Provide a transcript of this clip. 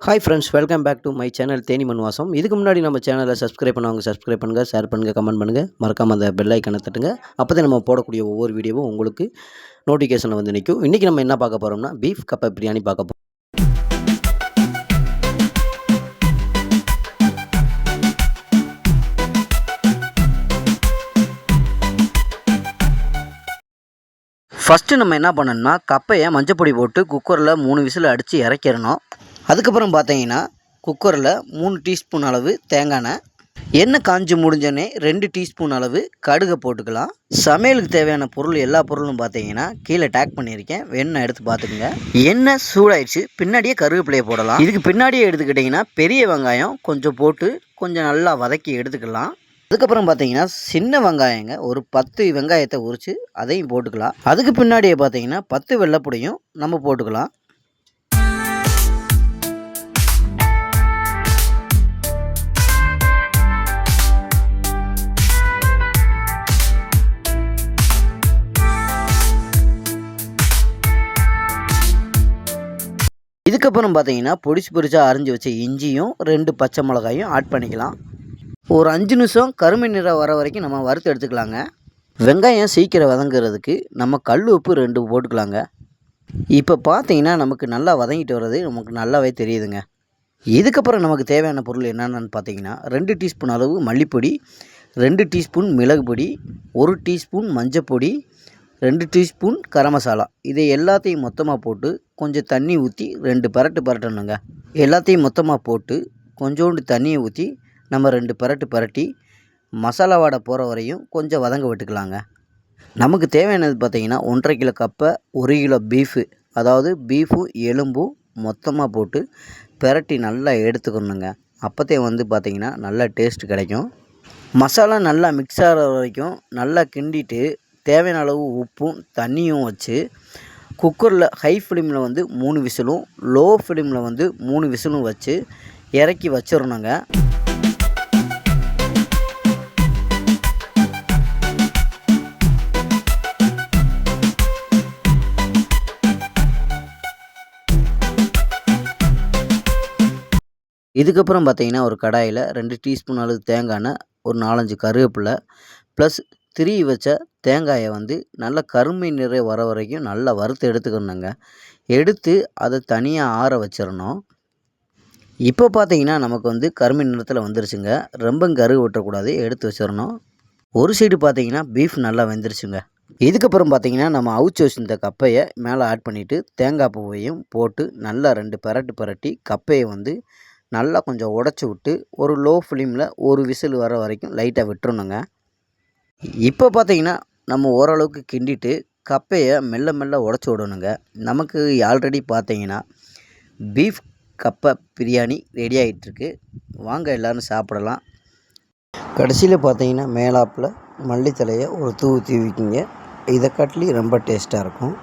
Hi friends welcome back to my channel Theni மண்வாசம் இதுக்கு முன்னாடி நம்ம சேனலை சப்ஸ்கிரைப் பண்ணவங்க சப்ஸ்கிரைப் பண்ணுங்கள் ஷேர் பண்ணுங்கள் கமெண்ட் பண்ணுங்கள் மறக்காமல் அந்த பெல் ஐக்கனை தட்டுங்க. அப்போ தான் நம்ம போடக்கூடிய ஒவ்வொரு வீடியோவும் உங்களுக்கு நோட்டிஃபிகேஷனில் வந்து நிற்கும் இன்றைக்கி நம்ம என்ன பார்க்க போகிறோம்னா பீஃப் கப்பை பிரியாணி பார்க்க போகிறோம் ஃபஸ்ட்டு நம்ம என்ன பண்ணணும்னா கப்பையை மஞ்சப்பொடி போட்டு குக்கரில் மூணு விசில் அடித்து இறக்கிறணும் அதுக்கப்புறம் பார்த்தீங்கன்னா குக்கரில் மூணு டீஸ்பூன் அளவு தேங்காய் எண்ணெய். எண்ணெய் காஞ்சி முடிஞ்சோடனே ரெண்டு டீஸ்பூன் அளவு கடுகை போட்டுக்கலாம். சமையலுக்கு தேவையான பொருள் எல்லா பொருளும் பார்த்தீங்கன்னா கீழே டேக் பண்ணியிருக்கேன். வெண்ணெய் எடுத்து பார்த்துக்குங்க. எண்ணெய் சூடாயிடுச்சு. பின்னாடியே கருவேப்பிலையை போடலாம். இதுக்கு பின்னாடியே எடுத்துக்கிட்டிங்கன்னா பெரிய வெங்காயம் கொஞ்சம் போட்டு கொஞ்சம் நல்லா வதக்கி எடுத்துக்கலாம். அதுக்கப்புறம் பார்த்தீங்கன்னா சின்ன வெங்காயங்க ஒரு பத்து வெங்காயத்தை உரித்து அதையும் போட்டுக்கலாம். அதுக்கு பின்னாடியே பார்த்தீங்கன்னா பத்து வெள்ளைப்பொடியும் நம்ம போட்டுக்கலாம். இதுக்கப்புறம் பார்த்தீங்கன்னா பொடிச்சு பொடிச்சா அரிஞ்சு வச்ச இஞ்சியும் ரெண்டு பச்சை மிளகாயும் ஆட் பண்ணிக்கலாம். ஒரு அஞ்சு நிமிஷம் கருமை நிறம் வர வரைக்கும் நம்ம வறுத்து எடுத்துக்கலாங்க. வெங்காயம் சீக்கிரம் வதங்குறதுக்கு நம்ம கல் உப்பு ரெண்டு போட்டுக்கலாங்க. இப்போ பார்த்தீங்கன்னா நமக்கு நல்லா வதங்கிட்டு வர்றது நமக்கு நல்லாவே தெரியுதுங்க. இதுக்கப்புறம் நமக்கு தேவையான பொருள் என்னென்னு பார்த்தீங்கன்னா ரெண்டு டீஸ்பூன் அளவு மல்லிப்பொடி ரெண்டு டீஸ்பூன் மிளகு பொடி ஒரு டீஸ்பூன் மஞ்சப்பொடி ரெண்டு டீஸ்பூன் கரம் மசாலா. இதை எல்லாத்தையும் மொத்தமாக போட்டு கொஞ்சம் தண்ணி ஊற்றி ரெண்டு பரட்டு பரட்டணுங்க. எல்லாத்தையும் மொத்தமாக போட்டு கொஞ்சோண்டு தண்ணியை ஊற்றி நம்ம ரெண்டு பரட்டு பரட்டி மசாலா வாடை போகிற வரையும் கொஞ்சம் வதங்க விட்டுக்கலாங்க. நமக்கு தேவையானது பார்த்திங்கன்னா ஒன்றரை கிலோ கப்பை ஒரு கிலோ பீஃபு அதாவது பீஃபும் எலும்பும் மொத்தமாக போட்டு பெரட்டி நல்லா எடுத்துக்கணுங்க. அப்போத்தே வந்து பார்த்திங்கன்னா நல்லா டேஸ்ட் கிடைக்கும். மசாலா நல்லா மிக்ஸ் ஆகிற வரைக்கும் நல்லா கிண்டிட்டு தேவையான அளவு உப்பும் தண்ணியும் வச்சு குக்கரில் ஹை ஃப்ளேமில் வந்து மூணு விசிலும் லோ ஃப்ளேமில் வந்து மூணு விசிலும் வச்சு இறக்கி வச்சிடணுங்க இதுக்கப்புறம் பார்த்தீங்கன்னா ஒரு கடாயில் ரெண்டு டீஸ்பூன் அளவு தேங்காய் ஒரு நாலஞ்சு கருவேப்பிலை ப்ளஸ் திரி வச்ச தேங்காயை வந்து நல்லா கருமை நிறை வர வரைக்கும் நல்லா வறுத்து எடுத்துக்கணுங்க. எடுத்து அதை தனியாக ஆற வச்சிடணும் இப்போ பார்த்தீங்கன்னா நமக்கு வந்து கருமை நிறத்தில் வந்துருச்சுங்க. ரொம்ப கரு விட்டக்கூடாது எடுத்து வச்சிடணும் ஒரு சைடு பார்த்தீங்கன்னா பீஃப் நல்லா வெந்துருச்சுங்க. இதுக்கப்புறம் பார்த்தீங்கன்னா நம்ம அவுச்சு வச்சிருந்த கப்பையை மேலே ஆட் பண்ணிவிட்டு தேங்காய் பூவையும் போட்டு நல்லா ரெண்டு பரட்டு பரட்டி கப்பையை வந்து நல்லா கொஞ்சம் உடச்சி விட்டு ஒரு லோ ஃப்ளேமில் ஒரு விசில் வர வரைக்கும் லைட்டாக விட்டுறணுங்க. இப்போ பார்த்தீங்கன்னா நம்ம ஓரளவுக்கு கிண்டிட்டு கப்பையை மெல்ல மெல்ல உடச்சி விடணுங்க. நமக்கு ஆல்ரெடி பார்த்தீங்கன்னா பீஃப் கப்பை பிரியாணி ரெடி ஆகிட்டுருக்கு வாங்க எல்லோரும் சாப்பிடலாம். கடைசியில் பார்த்தீங்கன்னா மேலாப்பில் மல்லித்தலையை ஒரு தூவி தூவிக்கிங்க. இதை காட்டிலையும் ரொம்ப டேஸ்ட்டாக இருக்கும்.